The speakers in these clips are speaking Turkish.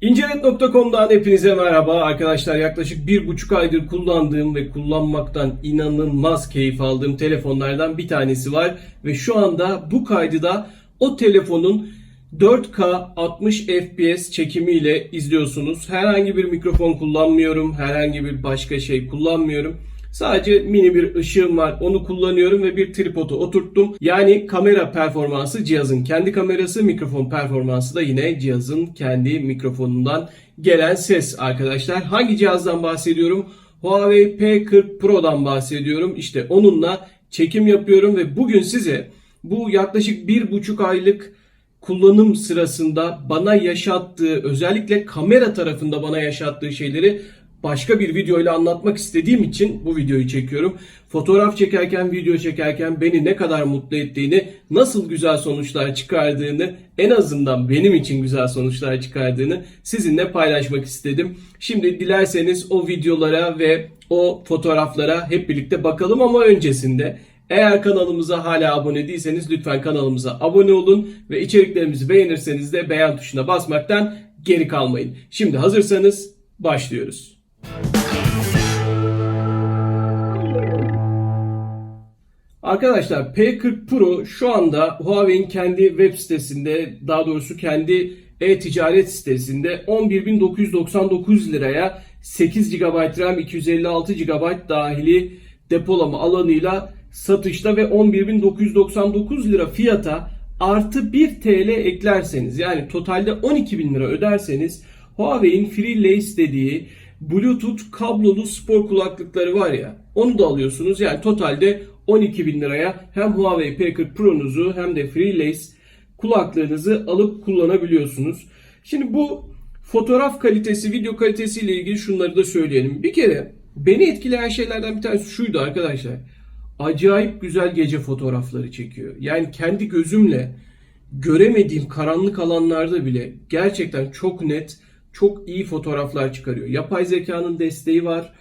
İncenet.com'dan hepinize merhaba arkadaşlar. Yaklaşık bir buçuk aydır kullandığım ve kullanmaktan inanılmaz keyif aldığım telefonlardan bir tanesi var. Ve şu anda bu kaydı da o telefonun 4K 60 FPS çekimiyle izliyorsunuz. Herhangi bir mikrofon kullanmıyorum. Herhangi bir başka şey kullanmıyorum. Sadece mini bir ışığım var. Onu kullanıyorum ve bir tripodu oturttum. Yani kamera performansı cihazın kendi kamerası, mikrofon performansı da yine cihazın kendi mikrofonundan gelen ses arkadaşlar. Hangi cihazdan bahsediyorum? Huawei P40 Pro'dan bahsediyorum. İşte onunla çekim yapıyorum ve bugün size bu yaklaşık bir buçuk aylık kullanım sırasında bana yaşattığı özellikle kamera tarafında bana yaşattığı şeyleri başka bir videoyla anlatmak istediğim için bu videoyu çekiyorum. Fotoğraf çekerken, video çekerken beni ne kadar mutlu ettiğini, nasıl güzel sonuçlar çıkardığını, en azından benim için güzel sonuçlar çıkardığını sizinle paylaşmak istedim. Şimdi dilerseniz o videolara ve o fotoğraflara hep birlikte bakalım ama öncesinde eğer kanalımıza hala abone değilseniz lütfen kanalımıza abone olun ve içeriklerimizi beğenirseniz de beğen tuşuna basmaktan geri kalmayın. Şimdi hazırsanız başlıyoruz. Arkadaşlar P40 Pro şu anda Huawei'in kendi web sitesinde daha doğrusu kendi e-ticaret sitesinde 11.999 liraya 8 GB RAM 256 GB dahili depolama alanıyla satışta ve 11.999 lira fiyata artı 1 TL eklerseniz yani totalde 12.000 lira öderseniz Huawei'in Free Lace dediği Bluetooth kablolu spor kulaklıkları var ya onu da alıyorsunuz. Yani totalde 12 bin liraya hem Huawei P40 Pro'nuzu hem de Free Lace kulaklığınızı alıp kullanabiliyorsunuz. Şimdi bu fotoğraf kalitesi, video kalitesi ile ilgili şunları da söyleyelim. Bir kere beni etkileyen şeylerden bir tanesi şuydu arkadaşlar. Acayip güzel gece fotoğrafları çekiyor. Yani kendi gözümle göremediğim karanlık alanlarda bile gerçekten çok net, çok iyi fotoğraflar çıkarıyor. Yapay zekanın desteği var.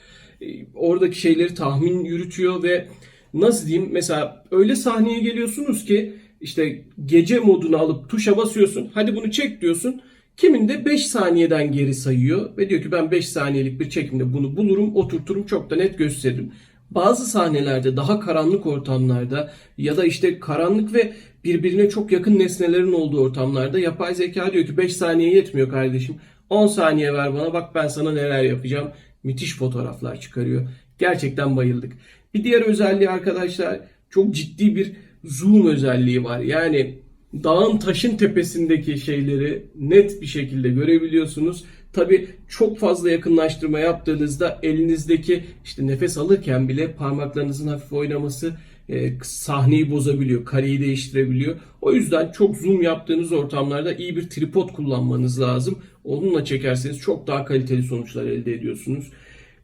E, Oradaki şeyleri tahmin yürütüyor ve nasıl diyeyim mesela öyle sahneye geliyorsunuz ki işte gece modunu alıp tuşa basıyorsun. Hadi bunu çek diyorsun. Kiminde 5 saniyeden geri sayıyor ve diyor ki ben 5 saniyelik bir çekimde bunu bulurum, oturturum, çok da net gösteririm. Bazı sahnelerde daha karanlık ortamlarda ya da işte karanlık ve birbirine çok yakın nesnelerin olduğu ortamlarda yapay zeka diyor ki 5 saniye yetmiyor kardeşim. 10 saniye ver bana bak ben sana neler yapacağım. Müthiş fotoğraflar çıkarıyor. Gerçekten bayıldık. Bir diğer özelliği arkadaşlar çok ciddi bir zoom özelliği var. Yani dağın taşın tepesindeki şeyleri net bir şekilde görebiliyorsunuz. Tabi çok fazla yakınlaştırma yaptığınızda elinizdeki işte nefes alırken bile parmaklarınızın hafif oynaması e, sahneyi bozabiliyor, kareyi değiştirebiliyor. O yüzden çok zoom yaptığınız ortamlarda iyi bir tripod kullanmanız lazım. Onunla çekerseniz çok daha kaliteli sonuçlar elde ediyorsunuz.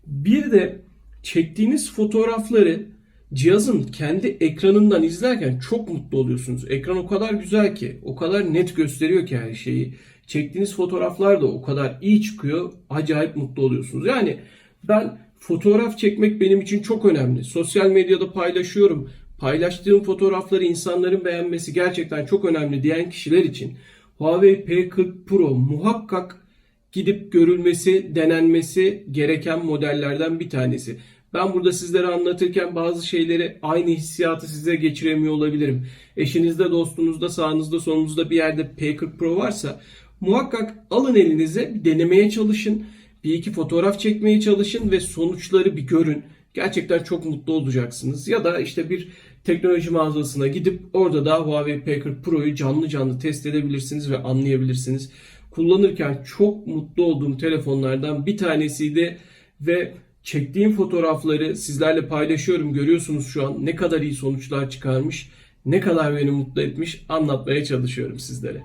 Bir de çektiğiniz fotoğrafları cihazın kendi ekranından izlerken çok mutlu oluyorsunuz. Ekran o kadar güzel ki, o kadar net gösteriyor ki her şeyi. Çektiğiniz fotoğraflar da o kadar iyi çıkıyor. Acayip mutlu oluyorsunuz. Yani ben fotoğraf çekmek benim için çok önemli. Sosyal medyada paylaşıyorum. Paylaştığım fotoğrafları insanların beğenmesi gerçekten çok önemli diyen kişiler için Huawei P40 Pro muhakkak gidip görülmesi, denenmesi gereken modellerden bir tanesi. Ben burada sizlere anlatırken bazı şeyleri aynı hissiyatı size geçiremiyor olabilirim. Eşinizde, dostunuzda, sağınızda, solunuzda bir yerde P40 Pro varsa muhakkak alın elinize denemeye çalışın. Bir iki fotoğraf çekmeye çalışın ve sonuçları bir görün. Gerçekten çok mutlu olacaksınız. Ya da işte bir teknoloji mağazasına gidip orada da Huawei P40 Pro'yu canlı canlı test edebilirsiniz ve anlayabilirsiniz. Kullanırken çok mutlu olduğum telefonlardan bir tanesiydi ve çektiğim fotoğrafları sizlerle paylaşıyorum. Görüyorsunuz şu an ne kadar iyi sonuçlar çıkarmış, ne kadar beni mutlu etmiş anlatmaya çalışıyorum sizlere.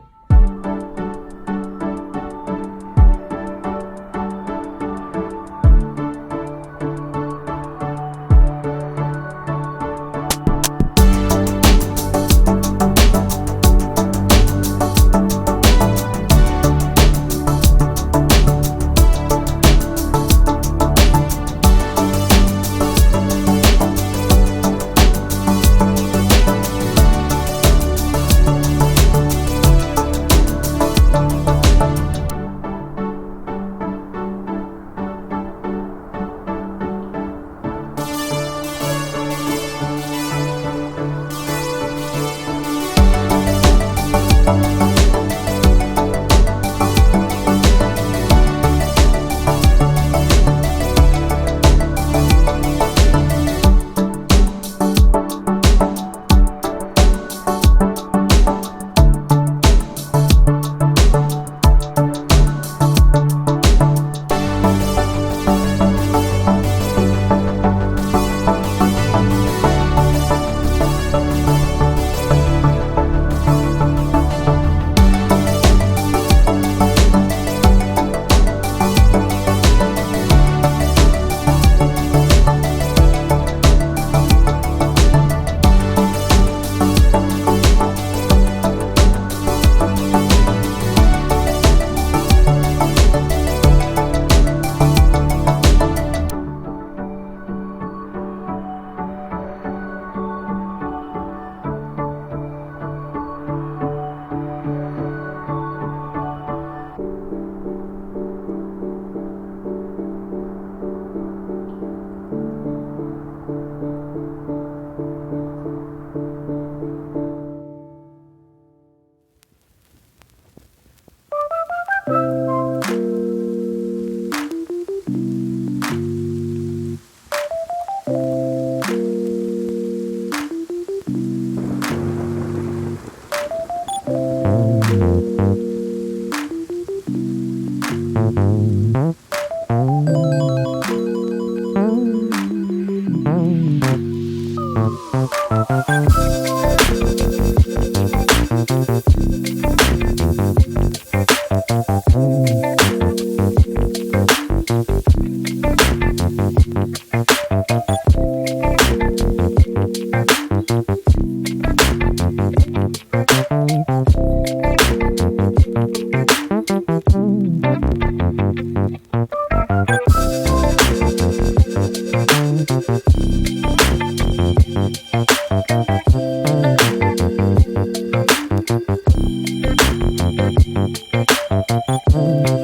Thank you.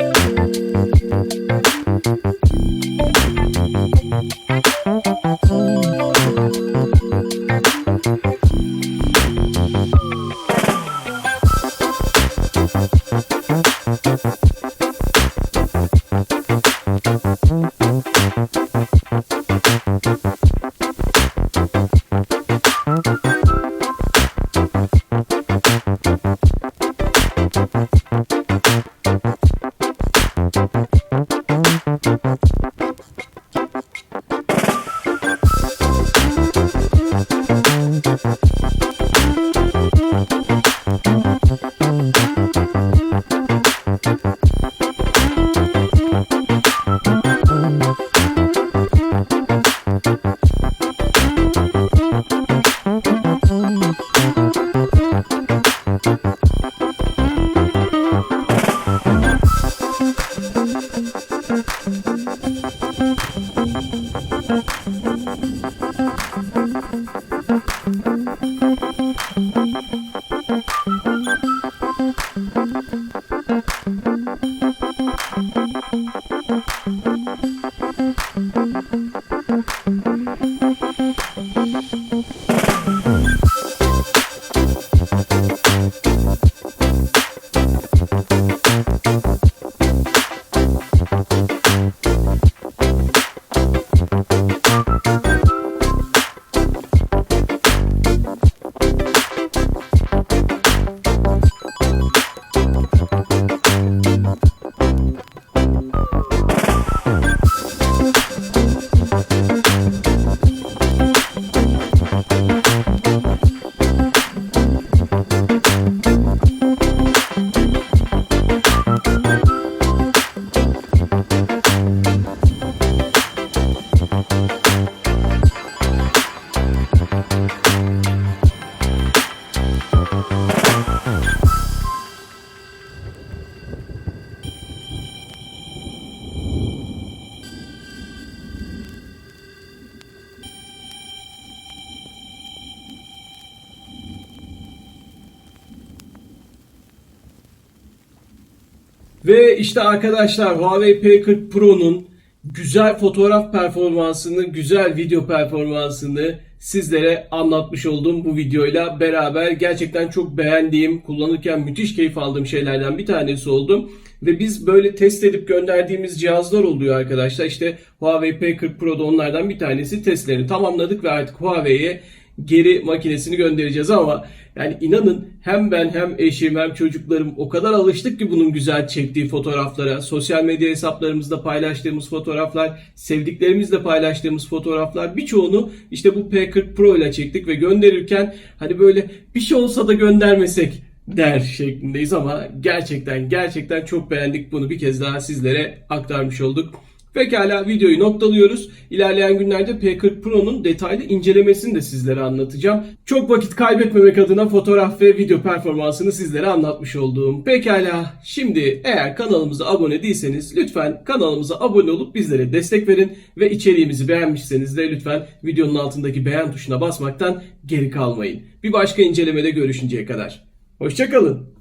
Ve işte arkadaşlar Huawei P40 Pro'nun güzel fotoğraf performansını, güzel video performansını sizlere anlatmış olduğum bu videoyla beraber gerçekten çok beğendiğim, kullanırken müthiş keyif aldığım şeylerden bir tanesi oldu. Ve biz böyle test edip gönderdiğimiz cihazlar oluyor arkadaşlar. İşte Huawei P40 Pro'da onlardan bir tanesi testlerini tamamladık ve artık Huawei'ye geri makinesini göndereceğiz ama yani inanın hem ben hem eşim hem çocuklarım o kadar alıştık ki bunun güzel çektiği fotoğraflara, sosyal medya hesaplarımızda paylaştığımız fotoğraflar, sevdiklerimizle paylaştığımız fotoğraflar birçoğunu işte bu P40 Pro ile çektik ve gönderirken hani böyle bir şey olsa da göndermesek der şeklindeyiz ama gerçekten gerçekten çok beğendik bunu bir kez daha sizlere aktarmış olduk. Pekala videoyu noktalıyoruz. İlerleyen günlerde P40 Pro'nun detaylı incelemesini de sizlere anlatacağım. Çok vakit kaybetmemek adına fotoğraf ve video performansını sizlere anlatmış olduğum. Pekala şimdi eğer kanalımıza abone değilseniz lütfen kanalımıza abone olup bizlere destek verin ve içeriğimizi beğenmişseniz de lütfen videonun altındaki beğen tuşuna basmaktan geri kalmayın. Bir başka incelemede görüşünceye kadar. Hoşçakalın.